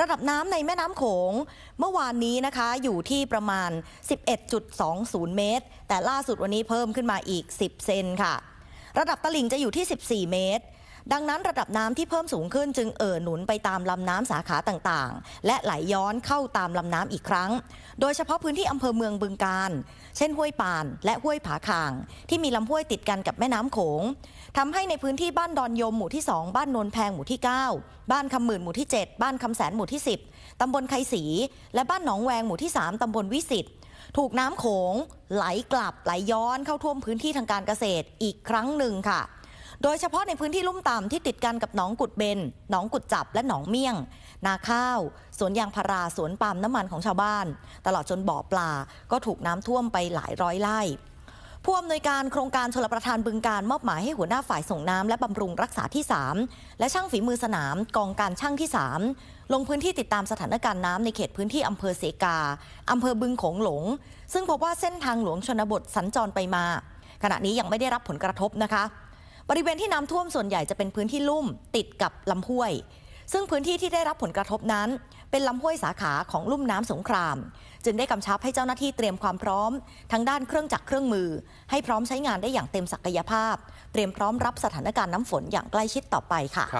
ระดับน้ำในแม่น้ำโขง เมื่อวานนี้นะคะอยู่ที่ประมาณ 11.20 เมตร แต่ล่าสุดวันนี้เพิ่มขึ้นมาอีก 10 เซนค่ะ ระดับตลิ่งจะอยู่ที่ 14 เมตร ดังนั้นระดับน้ำที่เพิ่มสูงขึ้นจึงเอ่อหนุนไปตามลำน้ำสาขาต่างๆ และไหลย้อนเข้าตามลำน้ำอีกครั้ง โดยเฉพาะพื้นที่อำเภอเมืองบึงการ เช่นห้วยปาน และห้วยผาคาง ที่มีลำห้วยติดกันกับแม่น้ำโขงทำให้ในพื้นที่บ้านดอนยมหมู่ที่ 2 บ้านนนแพงหมู่ที่ 9 บ้านคำหมื่นหมู่ที่ 7 บ้านคำแสนหมู่ที่ 10ตำบลไคศรีและบ้านหนองแวงหมู่ที่ 3ตำบลวิสิตถูกน้ำโขงไหลกลับไหลย้อนเข้าท่วมพื้นที่ทางการเกษตรอีกครั้งหนึ่งค่ะ โดยเฉพาะในพื้นที่ลุ่มต่ำที่ติดกันกับหนองกุดเบน หนองกุดจับและหนองเมี่ยง นาข้าว สวนยางพารา สวนปาล์มน้ำมันของชาวบ้าน ตลอดจนบ่อปลา ก็ถูกน้ำท่วมไปหลายร้อยไร่ผู้อำนวยการโครงการชลประทานบึงการมอบหมายให้หัวหน้าฝ่ายส่งน้ำและบำรุงรักษาที่ 3 และช่างฝีมือสนามกองการช่างที่ 3 ลงพื้นที่ติดตามสถานการณ์น้ำในเขตพื้นที่อำเภอเสกาอำเภอบึงโขงหลง ซึ่งพบว่าเส้นทางหลวงชนบทสัญจรไปมา ขณะนี้ยังไม่ได้รับผลกระทบนะคะ บริเวณที่น้ำท่วมส่วนใหญ่จะเป็นพื้นที่ลุ่มติดกับลำห้วย ซึ่งพื้นที่ที่ได้รับผลกระทบนั้น เป็นลำห้วยสาขาของลุ่มน้ำสงคราม จึงได้กำชับให้เจ้าหน้าที่เตรียมความพร้อม ทั้งด้านเครื่องจักรเครื่องมือ ให้พร้อมใช้งานได้อย่างเต็มศักยภาพ เตรียมพร้อมรับสถานการณ์น้ำฝนอย่างใกล้ชิดต่อไปค่ะค